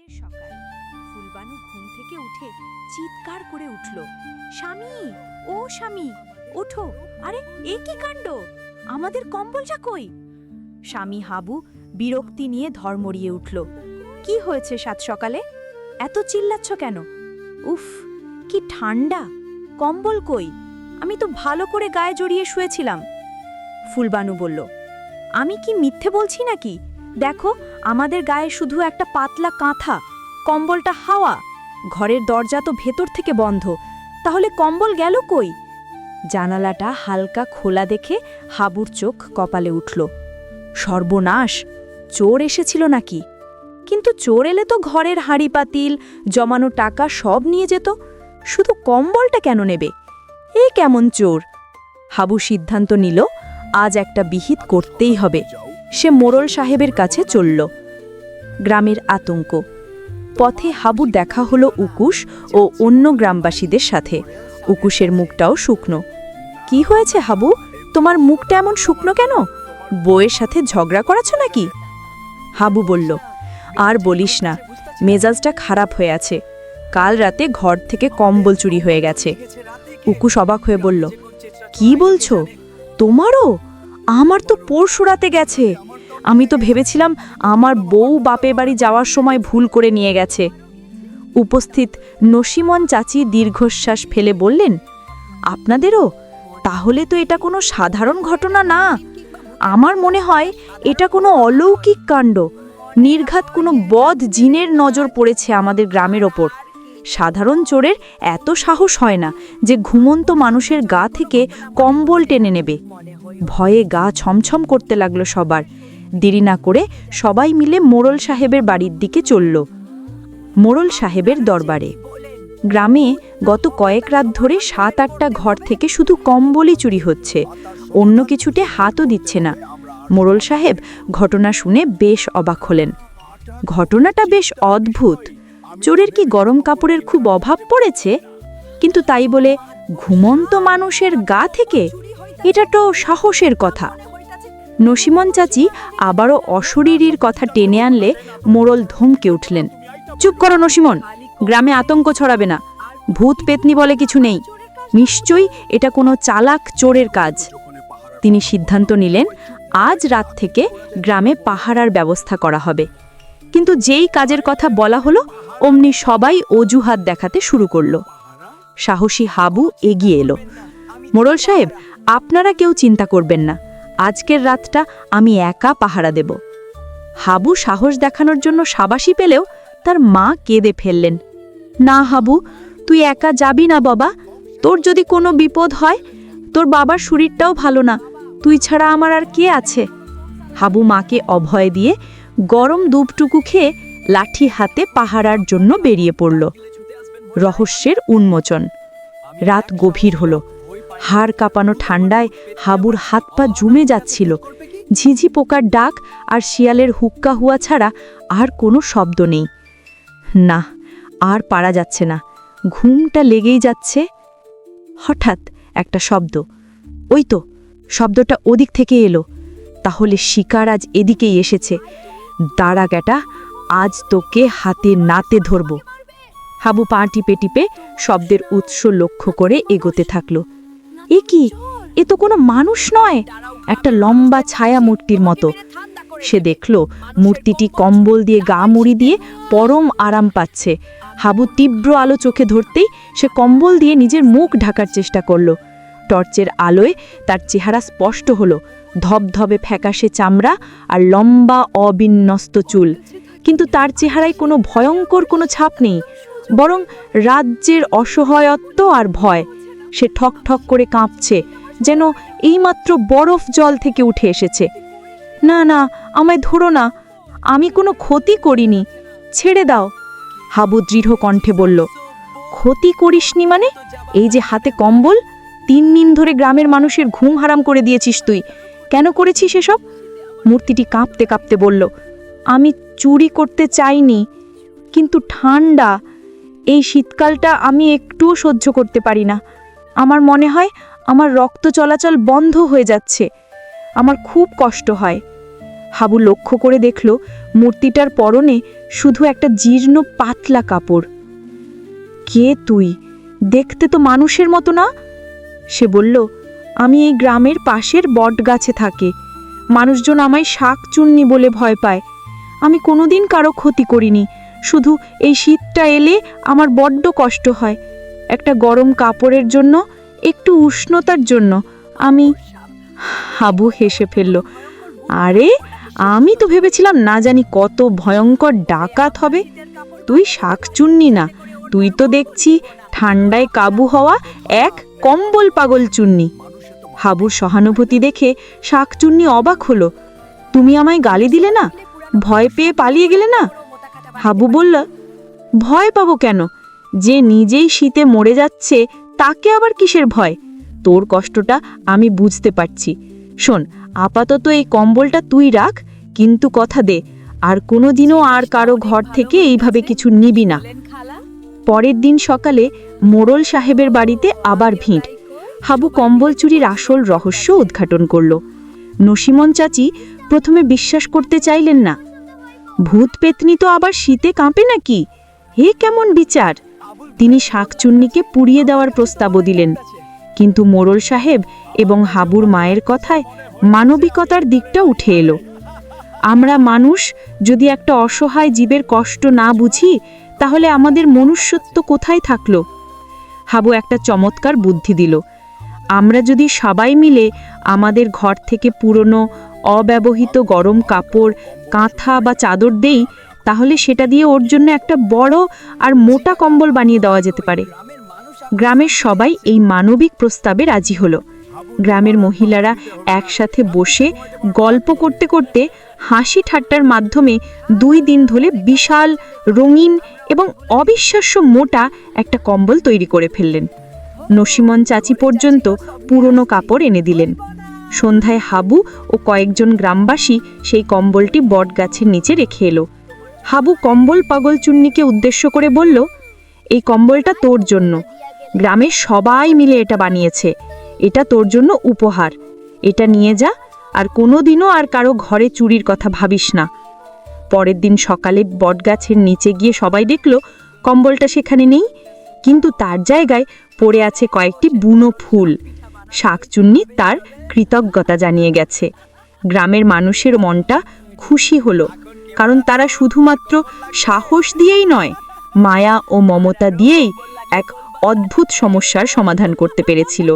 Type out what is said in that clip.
শীতের সকাল। ফুলবানু ঘুম থেকে উঠে চিৎকার করে উঠল, স্বামী, ও স্বামী, ওঠো। আরে, এ কি কাণ্ড? আমাদের কম্বলটা কই? স্বামী হাবু বিরক্তি নিয়ে ধর্মড়িয়ে উঠল, কি হয়েছে সাত সকালে? এত চিল্লাচ্ছ কেন? উফ, কি ঠান্ডা কম্বল কই? আমি তো ভালো করে গায়ে জড়িয়ে শুয়েছিলাম। ফুলবানু বলল, আমি কি মিথ্যে বলছি নাকি? দেখো, আমাদের গায়ে শুধু একটা পাতলা কাঁথা, কম্বলটা হাওয়া। ঘরের দরজা তো ভেতর থেকে বন্ধ, তাহলে কম্বল গেল কই? জানালাটা হালকা খোলা দেখে হাবুর চোখ কপালে উঠল। সর্বনাশ, চোর এসেছিল নাকি? কিন্তু চোর এলে তো ঘরের হাঁড়ি পাতিল, জমানো টাকা সব নিয়ে যেত, শুধু কম্বলটা কেন নেবে? এ কেমন চোর? হাবু সিদ্ধান্ত নিল, আজ একটা বিহিত করতেই হবে। সে মোরল সাহেবের কাছে চলল। গ্রামের আতঙ্ক। পথে হাবু দেখা হলো উকুশ ও অন্য গ্রামবাসীদের সাথে। উকুশের মুখটাও শুকনো। কি হয়েছে হাবু? তোমার মুখটা এমন শুকনো কেন? বউয়ের সাথে ঝগড়া করাছো নাকি? হাবু বলল, আর বলিস না, মেজাজটা খারাপ হয়ে আছে। কাল রাতে ঘর থেকে কম্বল চুরি হয়ে গেছে। উকুশ অবাক হয়ে বলল, কি বলছো? তোমারও? আমার তো পরশু রাতে গেছে। আমি তো ভেবেছিলাম আমার বউ বাপে বাড়ি যাওয়ার সময় ভুল করে নিয়ে গেছে। উপস্থিত নসিমন চাচি দীর্ঘশ্বাস ফেলে বললেন, আপনাদেরও? তাহলে তো এটা কোনো সাধারণ ঘটনা না। আমার মনে হয় এটা কোনো অলৌকিক কাণ্ড। নির্ঘাত কোনো বদ জিনের নজর পড়েছে আমাদের গ্রামের ওপর। সাধারণ চোরের এত সাহস হয় না যে ঘুমন্ত মানুষের গা থেকে কম্বল টেনে নেবে। ভয়ে গা ছমছম করতে লাগল সবার। দেরি না করে সবাই মিলে মোড়ল সাহেবের বাড়ির দিকে চলল। মোড়ল সাহেবের দরবারে। গ্রামে গত কয়েক রাত ধরে সাত আটটা ঘর থেকে শুধু কম্বলই চুরি হচ্ছে। অন্য কিছুতে হাতও দিচ্ছে না। মোড়ল সাহেব ঘটনা শুনে বেশ অবাক হলেন। ঘটনাটা বেশ অদ্ভুত। চোরের কি গরম কাপড়ের খুব অভাব পড়েছে? কিন্তু তাই বলে ঘুমন্ত মানুষের গা থেকে এটা তো সাহসের কথা। নসিমন চাচি আবারও অশরীরীর কথা টেনে আনলে মোড়ল ধমকে উঠলেন, চুপ করো নসিমন, গ্রামে আতঙ্ক ছড়াবে না, ভূত পেতনি বলে কিছু নেই, নিশ্চয়ই এটা কোনো চালাক চোরের কাজ। তিনি সিদ্ধান্ত নিলেন, আজ রাত থেকে গ্রামে পাহারার ব্যবস্থা করা হবে। কিন্তু যেই কাজের কথা বলা হলো, অমনি সবাই অজুহাত দেখাতে শুরু করল। সাহসী হাবু এগিয়ে এলো। মোড়ল সাহেব আপনারা কেউ চিন্তা করবেন না। আজকের রাতটা আমি একা পাহারা দেব। হাবু সাহস দেখানোর জন্য সাবাসী পেলেও তার মা কেঁদে ফেললেন। না, হাবু, তুই একা যাবি না বাবা। তোর যদি কোনো বিপদ হয়, তোর বাবার শরীরটাও ভালো না। তুই ছাড়া আমার আর কে আছে? হাবু মাকে অভয় দিয়ে গরম দুপটুকু খেয়ে লাঠি হাতে পাহারার জন্য বেরিয়ে পড়ল। রহস্যের উন্মোচন। রাত গভীর হলো। হাড় কাঁপানো ঠান্ডায় হাবুর হাত পা জুমে যাচ্ছিল। ঝিঝি পোকার ডাক আর শিয়ালের হুক্কা হুয়া ছাড়া আর কোনো শব্দ নেই। না, আর পারা যাচ্ছে না। ঘুমটা লেগেই যাচ্ছে। হঠাৎ একটা শব্দ। ওই তো, শব্দটা ওদিক থেকে এলো। তাহলে শিকার আজ এদিকেই এসেছে। দাঁড়া গেটা আজ তোকে হাতে নাতে ধরব। হাবু পা টিপে টিপে শব্দের উৎস লক্ষ্য করে এগোতে থাকল। এ কি? এ তো কোনো মানুষ নয়। একটা লম্বা ছায়া মূর্তির মতো। সে দেখল মূর্তিটি কম্বল দিয়ে গা মুড়ি দিয়ে পরম আরাম পাচ্ছে। হাবু তীব্র আলো চোখে ধরতেই সে কম্বল দিয়ে নিজের মুখ ঢাকার চেষ্টা করল। টর্চের আলোয় তার চেহারা স্পষ্ট হলো। ধবধবে ফ্যাকাশে চামড়া আর লম্বা অবিন্যস্ত চুল। কিন্তু তার চেহারায় কোনো ভয়ঙ্কর কোনো ছাপ নেই। বরং রাজ্যের অসহায়ত্ব আর ভয়। সে ঠক ঠক করে কাঁপছে, যেন এইমাত্র বরফ জল থেকে উঠে এসেছে। না না, আমায় ধরো না, আমি কোনো ক্ষতি করিনি, ছেড়ে দাও। হাবু দৃঢ় কণ্ঠে বলল, ক্ষতি করিসনি মানে? এই যে হাতে কম্বল, তিন দিন ধরে গ্রামের মানুষের ঘুম হারাম করে দিয়েছিস তুই, কেন করেছিস এসব? মূর্তিটি কাঁপতে কাঁপতে বলল, আমি চুরি করতে চাইনি, কিন্তু ঠান্ডা এই শীতকালটা আমি একটুও সহ্য করতে পারি না। আমার মনে হয় আমার রক্ত চলাচল বন্ধ হয়ে যাচ্ছে। আমার খুব কষ্ট হয়। হাবু লক্ষ্য করে দেখল মূর্তিটার পরনে শুধু একটা জীর্ণ পাতলা কাপড়। কে তুই? দেখতে তো মানুষের মতো না? সে বলল, আমি এই গ্রামের পাশের বট গাছে থাকি। মানুষজন আমায় শাক চুন্নি বলে ভয় পায়। আমি কোনোদিন কারও ক্ষতি করিনি। শুধু এই শীতটা এলে আমার বড্ড কষ্ট হয়। একটা গরম কাপড়ের জন্য, একটু উষ্ণতার জন্য। আমি হাবু হেসে ফেলল, আরে, আমি তো ভেবেছিলাম না জানি কত ভয়ঙ্কর ডাকাত হবে। তুই শাক চুন্নি না, তুই তো দেখছি ঠান্ডায় কাবু হওয়া এক কম্বল পাগল চুন্নি। হাবুর সহানুভূতি দেখে শাক শাকচুন্নি অবাক হলো, তুমি আমায় গালি দিলে না? ভয় পেয়ে পালিয়ে গেলে না? হাবু বলল, ভয় পাবো কেন? যে নিজেই শীতে মরে যাচ্ছে, তাকে আবার কিসের ভয়? তোর কষ্টটা আমি বুঝতে পারছি। শোন, আপাতত এই কম্বলটা তুই রাখ, কিন্তু কথা দে, আর কোনোদিনও আর কারও ঘর থেকে এইভাবে কিছু নিবি না। পরের দিন সকালে মোড়ল সাহেবের বাড়িতে আবার ভিড়। হাবু কম্বল চুরির আসল রহস্য উদ্ঘাটন করল। নসিমন চাচি প্রথমে বিশ্বাস করতে চাইলেন না। ভূত পেতনি তো আবার শীতে কাঁপে নাকি? হে কেমন বিচার? তিনি শাকচুন্নিকে পুড়িয়ে দেওয়ার প্রস্তাবও দিলেন। কিন্তু মোরল সাহেব এবং হাবুর মায়ের কথায় মানবিকতার দিকটা উঠে এলো। আমরা মানুষ যদি একটা অসহায় জীবের কষ্ট না বুঝি, তাহলে আমাদের মনুষ্যত্ব কোথায় থাকল? হাবু একটা চমৎকার বুদ্ধি দিল। আমরা যদি সবাই মিলে আমাদের ঘর থেকে পুরনো, অব্যবহৃত গরম কাপড়, কাঁথা বা চাদর দেই তাহলে সেটা দিয়ে ওর জন্য একটা বড় আর মোটা কম্বল বানিয়ে দেওয়া যেতে পারে। গ্রামের সবাই এই মানবিক প্রস্তাবে রাজি হলো। গ্রামের মহিলারা একসাথে বসে গল্প করতে করতে হাসি ঠাট্টার মাধ্যমে দুই দিন ধরে বিশাল, রঙিন এবং অবিশ্বাস্য মোটা একটা কম্বল তৈরি করে ফেললেন। নসিমন চাচি পর্যন্ত পুরনো কাপড় এনে দিলেন। সন্ধ্যায় হাবু ও কয়েকজন গ্রামবাসী সেই কম্বলটি বটগাছের নিচে রেখে এলো। হাবু কম্বল পাগল চুন্নিকে উদ্দেশ্য করে বলল, এই কম্বলটা তোর জন্য। গ্রামের সবাই মিলে এটা বানিয়েছে। এটা তোর জন্য উপহার। এটা নিয়ে যা, আর কোনোদিনও আর কারও ঘরে চুরির কথা ভাবিস না। পরের দিন সকালে বটগাছের নিচে গিয়ে সবাই দেখল, কম্বলটা সেখানে নেই। কিন্তু তার জায়গায় পড়ে আছে কয়েকটি বুনো ফুল। শাকচুন্নি তার কৃতজ্ঞতা জানিয়ে গেছে। গ্রামের মানুষের মনটা খুশি হলো। কারণ তারা শুধুমাত্র সাহস দিয়েই নয়, মায়া ও মমতা দিয়েই এক অদ্ভুত সমস্যার সমাধান করতে পেরেছিল।